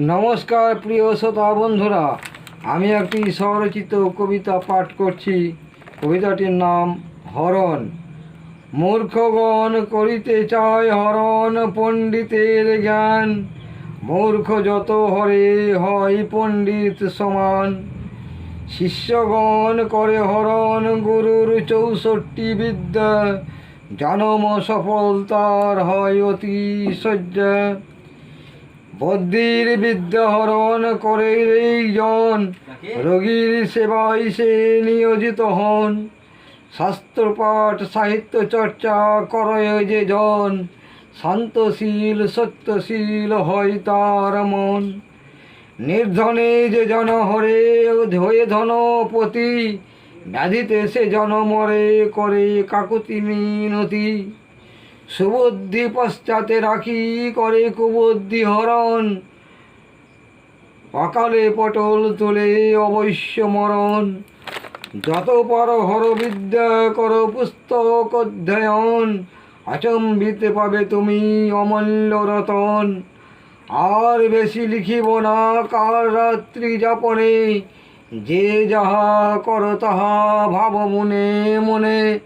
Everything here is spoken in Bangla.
নমস্কার প্রিয় শ্রোতা বন্ধুরা, আমি একটি স্বরচিত কবিতা পাঠ করছি। কবিতাটির নাম হরণ। মূর্খগণ করিতে চায় হরণ পণ্ডিতের জ্ঞান। মূর্খ যত হরে হয় পণ্ডিত সমান। শিষ্যগণ করে হরণ গুরুর চৌষট্টি বিদ্যা। জনম সফলতার হয় অতি সজ্জা বুদ্ধির বিদ্যা হরণ করে এই জন রোগীর সেবায় সে নিয়োজিত হন। শাস্ত্রপাঠ সাহিত্য চর্চা করে যে জন। শান্তশীল সত্যশীল হয় তার মন। নির্ধনে যে জন হরে হয়ে ধনপতি ব্যাধিতে সে জন মরে করে কাকুতি মিনতি। সুবুদ্ধি পশ্চাতে রাখি, করে কুবুদ্ধি হরণ। অকালে পটল তুলে অবশ্য মরণ। যত পার হর বিদ্যা কর পুস্তক অধ্যয়ন। আচম্বিতে পাবে তুমি অমূল্য রতন। আর বেশি লিখিব না, কাল রাত্রি যাপনে। যে যাহা কর, তাহা ভাব মনে মনে।